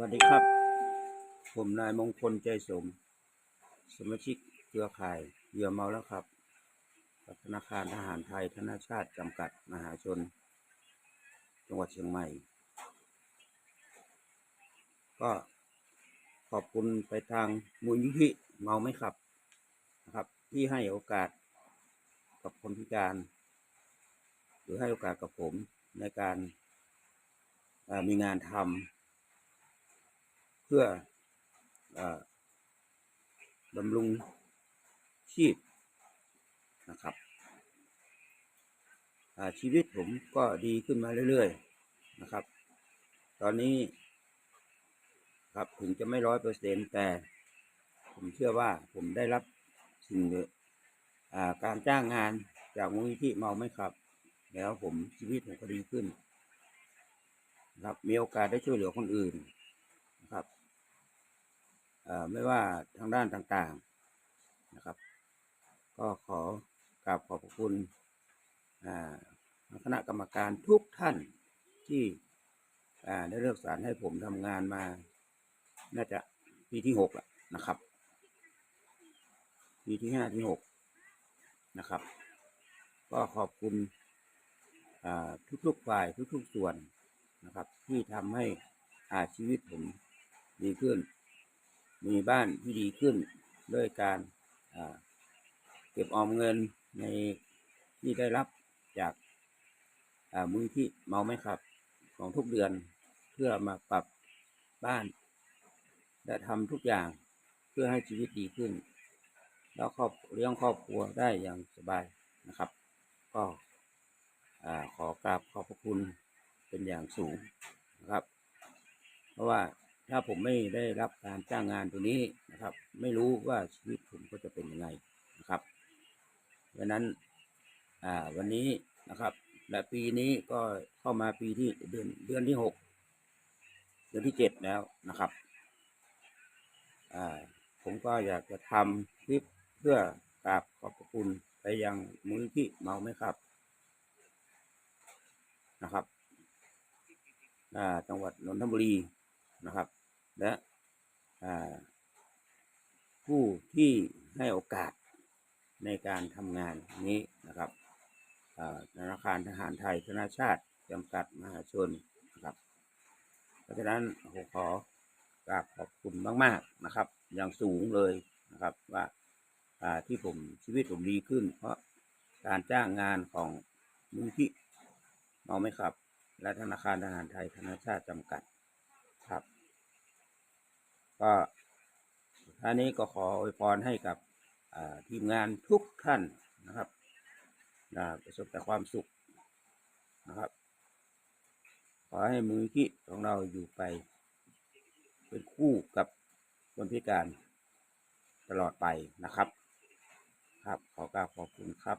วัสดีครับ ผมนายมงคลใจสม สมาชิกเครือข่ายเหยื่อเมาแล้วครับธนาคารทหารไทยธนาชาติจำกัดมหาชน จังหวัดเชียงใหม่ ก็ขอบคุณไปทางมูลนิธิเมาไม่ขับนะครับ ที่ให้โอกาสกับคนพิการ หรือให้โอกาสกับผมในการมีงานทำ เพื่ออดำรงชีพนะครับชีวิตผมก็ดีขึ้นมาเรื่อยๆนะครับ ตอนนี้ครับถึงจะไม่ร้อยเปอร์เซ็นแต่ผมเชื่อว่าผมได้รับสิ่งหนึ่งอ่าการจ้างงานจากมูลนิธิเมาไม่ขับ แล้วผมชีวิตผมก็ดีขึ้น ครับมีโอกาสได้ช่วยเหลือคนอื่น ไม่ว่าทางด้านต่างๆนะครับ ก็ขอกราบขอบคุณอ่าคณะกรรมการทุกท่านที่อ่าได้เลือกสรรให้ผมทำงานมา น่าจะปีที่หกแล้วนะครับ ปีที่ห้าที่หกนะครับ ก็ขอบคุณอ่าทุกๆฝ่ายทุกๆส่วนนะครับ ที่ทำให้อาชีวิตผมดีขึ้น มีบ้านที่ดีขึ้นด้วยการาเก็บออมเงินในที่ได้รับจากามูลที่เมาไม่ขับของทุกเดือนเพื่อมาปรับบ้าน และทำทุกอย่างเพื่อให้ชีวิตดีขึ้น แล้วครอบเลี้ยงครอบครัวได้อย่างสบายนะครับ ก็อขอกราบขอบพระคุณเป็นอย่างสูงนะครับ เพราะว่าถ้า ผมไม่ได้รับการจ้างงานตัวนี้นะครับ ไม่รู้ว่าชีวิตผมก็จะเป็นยังไงนะครับดังนั้นอ่าวันนี้นะครับ และปีนี้ก็เข้ามาปีที่เดือนเดือนที่หกเดือนที่เจ็ดแล้วนะครับอ่าผมก็อยากจะทำคลิปเพื่อกราบขอบคุณไปยังมูลที่เมาไหมครับนะครับจังหวัดนนทบุรีนะครับ และผู้ที่ให้โอกาสในการทำงานนี้นะครับธนาคารทหารไทยธนาชาติจำกัดมหาชนนะครับ เพราะฉะนั้นผมขอกราบขอบคุณมาก ๆนะครับ อย่างสูงเลยนะครับว่าอ่าที่ผมชีวิตผมดีขึ้น เพราะการจ้างงานของมูลที่เมาไม่ขับ และธนาคารทหารไทยธนาชาติจำกัดครับ ก็ท่านี้ก็ขออวยพรให้กับทีมงานทุกท่านนะครับประสบแต่ความสุขนะครับ ขอให้มือที่ของเราอยู่ไป เป็นคู่กับคนพิการตลอดไปนะครับ ครับขอกราบขอบคุณครับ